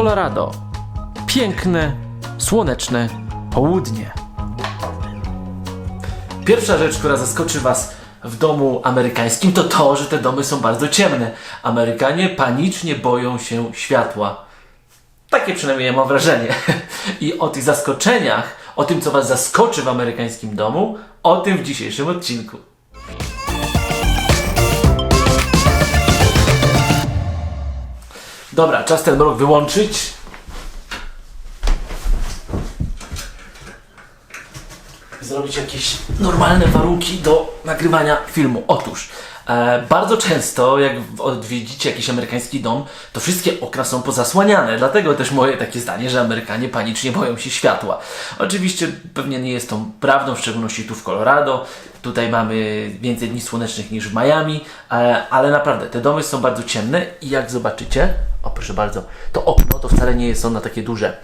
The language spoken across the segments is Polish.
Colorado. Piękne, słoneczne południe. Pierwsza rzecz, która zaskoczy Was w domu amerykańskim, to to, że te domy są bardzo ciemne. Amerykanie panicznie boją się światła. Takie przynajmniej ja mam wrażenie. I o tych zaskoczeniach, o tym, co Was zaskoczy w amerykańskim domu, o tym w dzisiejszym odcinku. Dobra, czas ten blok wyłączyć. Zrobić jakieś normalne warunki do nagrywania filmu. Otóż, e, bardzo często, jak odwiedzicie jakiś amerykański dom, to wszystkie okna są pozasłaniane. Dlatego też moje takie zdanie, że Amerykanie panicznie boją się światła. Oczywiście pewnie nie jest to prawdą, w szczególności tu w Colorado. Tutaj mamy więcej dni słonecznych niż w Miami, e, ale naprawdę te domy są bardzo ciemne i jak zobaczycie, o proszę bardzo, to okno to wcale nie jest ono takie duże.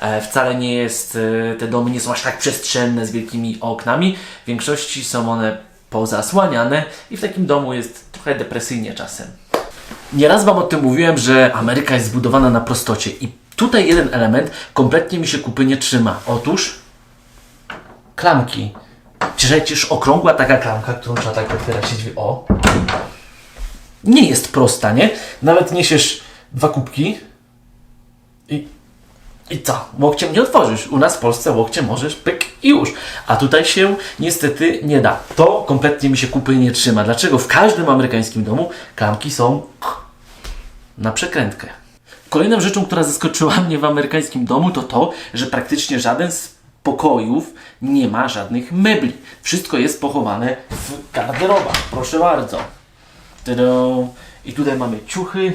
E, wcale nie jest, e, te domy nie są aż tak przestrzenne z wielkimi oknami. W większości są one pozasłaniane i w takim domu jest trochę depresyjnie czasem. Nieraz Wam o tym mówiłem, że Ameryka jest zbudowana na prostocie i tutaj jeden element kompletnie mi się kupy nie trzyma. Otóż klamki. Przecież okrągła taka klamka, którą trzeba tak otwierać drzwi. O! Nie jest prosta, nie? Nawet niesiesz dwa kubki i, i co? Łokciem nie otworzysz. U nas w Polsce łokciem możesz pyk i już. A tutaj się niestety nie da. To kompletnie mi się kupy nie trzyma. Dlaczego w każdym amerykańskim domu klamki są na przekrętkę. Kolejną rzeczą, która zaskoczyła mnie w amerykańskim domu, to to, że praktycznie żaden z pokojów nie ma żadnych mebli. Wszystko jest pochowane w garderobach. Proszę bardzo. I tutaj mamy ciuchy,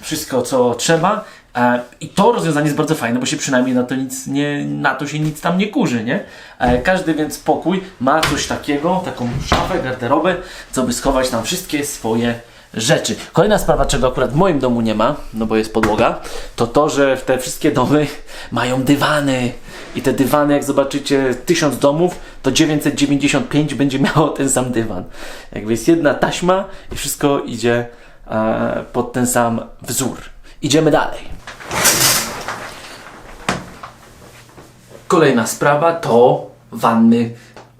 wszystko co trzeba. E, I to rozwiązanie jest bardzo fajne, bo się przynajmniej na to, nic nie, na to się nic tam nie kurzy, nie? E, Każdy więc pokój ma coś takiego, taką szafę, garderobę, co by schować tam wszystkie swoje rzeczy. Kolejna sprawa, czego akurat w moim domu nie ma, no bo jest podłoga, to to, że te wszystkie domy mają dywany. I te dywany, jak zobaczycie, tysiąc domów, to 995 będzie miało ten sam dywan. Jakby jest jedna taśma i wszystko idzie e, pod ten sam wzór. Idziemy dalej. Kolejna sprawa to wanny.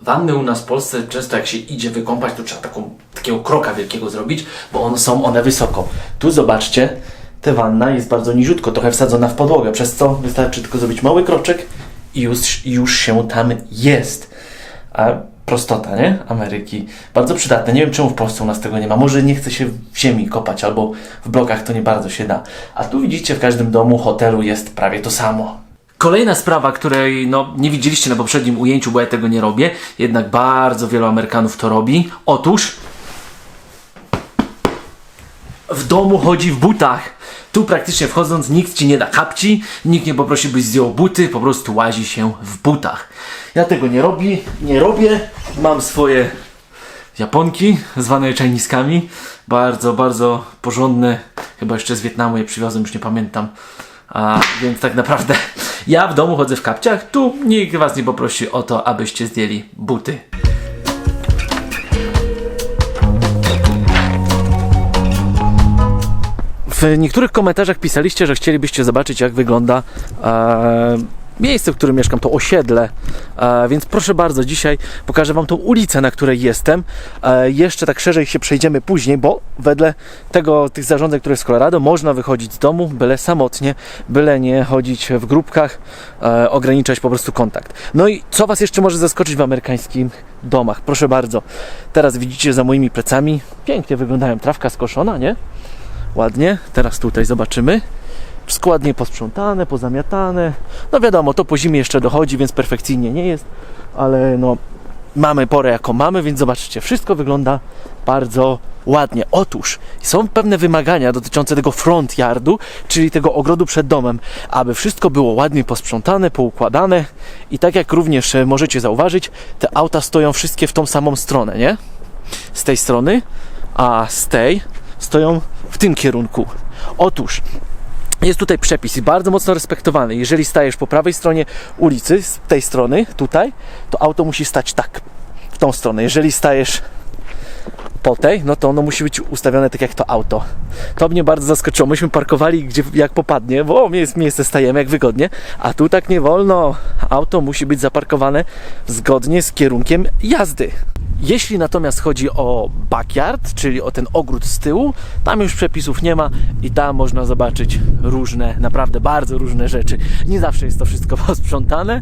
Wanny u nas w Polsce często jak się idzie wykąpać, to trzeba taką, takiego kroka wielkiego zrobić, bo one są one wysoko. Tu zobaczcie, ta wanna jest bardzo niziutko, trochę wsadzona w podłogę, przez co wystarczy tylko zrobić mały kroczek i już, już się tam jest. A prostota, nie? Ameryki. Bardzo przydatne. Nie wiem czemu w Polsce u nas tego nie ma. Może nie chce się w ziemi kopać, albo w blokach to nie bardzo się da. A tu widzicie, w każdym domu, hotelu jest prawie to samo. Kolejna sprawa, której no, nie widzieliście na poprzednim ujęciu, bo ja tego nie robię, jednak bardzo wielu Amerykanów to robi. Otóż w domu chodzi w butach. Tu praktycznie wchodząc nikt ci nie da kapci, nikt nie poprosi byś zdjął buty, po prostu łazi się w butach. Ja tego nie robię, nie robię. Mam swoje Japonki, zwane czajniskami. Bardzo, bardzo porządne. Chyba jeszcze z Wietnamu je przywiozłem, już nie pamiętam. A, więc tak naprawdę ja w domu chodzę w kapciach. Tu nikt was nie poprosi o to, abyście zdjęli buty. W niektórych komentarzach pisaliście, że chcielibyście zobaczyć, jak wygląda e, miejsce, w którym mieszkam, to osiedle. E, więc proszę bardzo, dzisiaj pokażę Wam tą ulicę, na której jestem. E, jeszcze tak szerzej się przejdziemy później, bo wedle tego, tych zarządzeń, które jest w Colorado, można wychodzić z domu, byle samotnie, byle nie chodzić w grupkach, e, ograniczać po prostu kontakt. No i co Was jeszcze może zaskoczyć w amerykańskich domach? Proszę bardzo. Teraz widzicie za moimi plecami, pięknie wyglądają, trawka skoszona, nie? Ładnie. Teraz tutaj zobaczymy. Wszystko ładnie posprzątane, pozamiatane. No wiadomo, to po zimie jeszcze dochodzi, więc perfekcyjnie nie jest, ale no mamy porę jaką mamy, więc zobaczcie, wszystko wygląda bardzo ładnie. Otóż są pewne wymagania dotyczące tego front yardu, czyli tego ogrodu przed domem, aby wszystko było ładnie posprzątane, poukładane i tak jak również e, możecie zauważyć, te auta stoją wszystkie w tą samą stronę, nie? Z tej strony, a z tej stoją w tym kierunku. Otóż jest tutaj przepis i bardzo mocno respektowany. Jeżeli stajesz po prawej stronie ulicy, z tej strony, tutaj, to auto musi stać tak, w tą stronę. Jeżeli stajesz po tej, no to ono musi być ustawione tak jak to auto. To mnie bardzo zaskoczyło. Myśmy parkowali gdzie jak popadnie, bo jest miejsce stajemy jak wygodnie, a tu tak nie wolno. Auto musi być zaparkowane zgodnie z kierunkiem jazdy. Jeśli natomiast chodzi o backyard, czyli o ten ogród z tyłu, tam już przepisów nie ma i tam można zobaczyć różne, naprawdę bardzo różne rzeczy. Nie zawsze jest to wszystko posprzątane,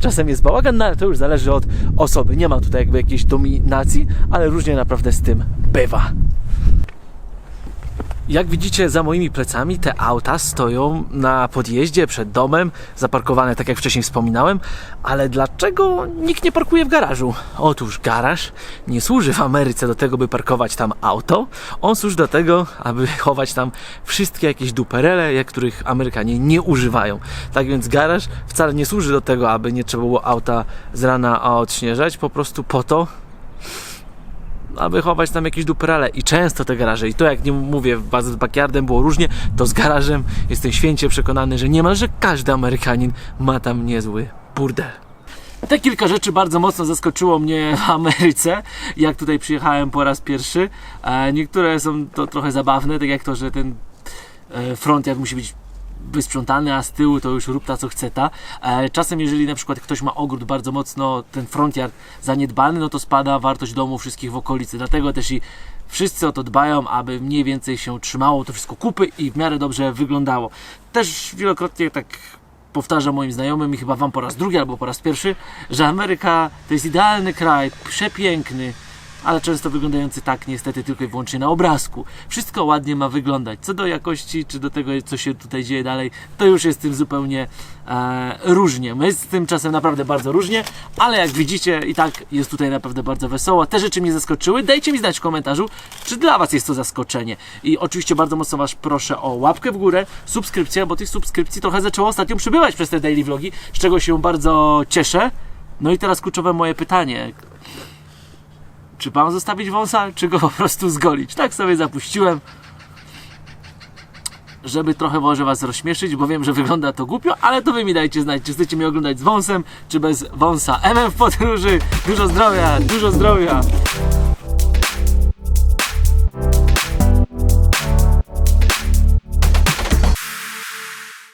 czasem jest bałagan, no ale to już zależy od osoby. Nie ma tutaj jakby jakiejś dominacji, ale różnie naprawdę z tym bywa. Jak widzicie za moimi plecami te auta stoją na podjeździe przed domem, zaparkowane tak jak wcześniej wspominałem, ale dlaczego nikt nie parkuje w garażu? Otóż garaż nie służy w Ameryce do tego, by parkować tam auto, on służy do tego, aby chować tam wszystkie jakieś duperele, których Amerykanie nie używają. Tak więc garaż wcale nie służy do tego, aby nie trzeba było auta z rana odśnieżać, po prostu po to, aby chować tam jakieś duperale i często te garaże i to jak nie mówię z backyardem było różnie, to z garażem jestem święcie przekonany, że niemalże każdy Amerykanin ma tam niezły burdel. Te kilka rzeczy bardzo mocno zaskoczyło mnie w Ameryce, jak tutaj przyjechałem po raz pierwszy. E, Niektóre są to trochę zabawne, tak jak to, że ten e, front jak musi być wysprzątany, a z tyłu to już rób ta co chce ta. E, Czasem jeżeli na przykład ktoś ma ogród bardzo mocno, ten frontiard zaniedbany, no to spada wartość domu wszystkich w okolicy. Dlatego też i wszyscy o to dbają, aby mniej więcej się trzymało to wszystko kupy i w miarę dobrze wyglądało. Też wielokrotnie tak powtarzam moim znajomym i chyba wam po raz drugi albo po raz pierwszy, że Ameryka to jest idealny kraj, przepiękny, ale często wyglądający tak niestety tylko i wyłącznie na obrazku. Wszystko ładnie ma wyglądać. Co do jakości, czy do tego, co się tutaj dzieje dalej, to już jest z tym zupełnie e, różnie. My z tym czasem naprawdę bardzo różnie, ale jak widzicie i tak jest tutaj naprawdę bardzo wesoło. Te rzeczy mnie zaskoczyły. Dajcie mi znać w komentarzu, czy dla Was jest to zaskoczenie. I oczywiście bardzo mocno Was proszę o łapkę w górę, subskrypcję, bo tych subskrypcji trochę zaczęło ostatnio przybywać przez te daily vlogi, z czego się bardzo cieszę. No i teraz kluczowe moje pytanie. Czy mam zostawić wąsa, czy go po prostu zgolić? Tak sobie zapuściłem, żeby trochę może Was rozśmieszyć, bo wiem, że wygląda to głupio, ale to Wy mi dajcie znać, czy chcecie mnie oglądać z wąsem, czy bez wąsa. MM w podróży, dużo zdrowia, dużo zdrowia.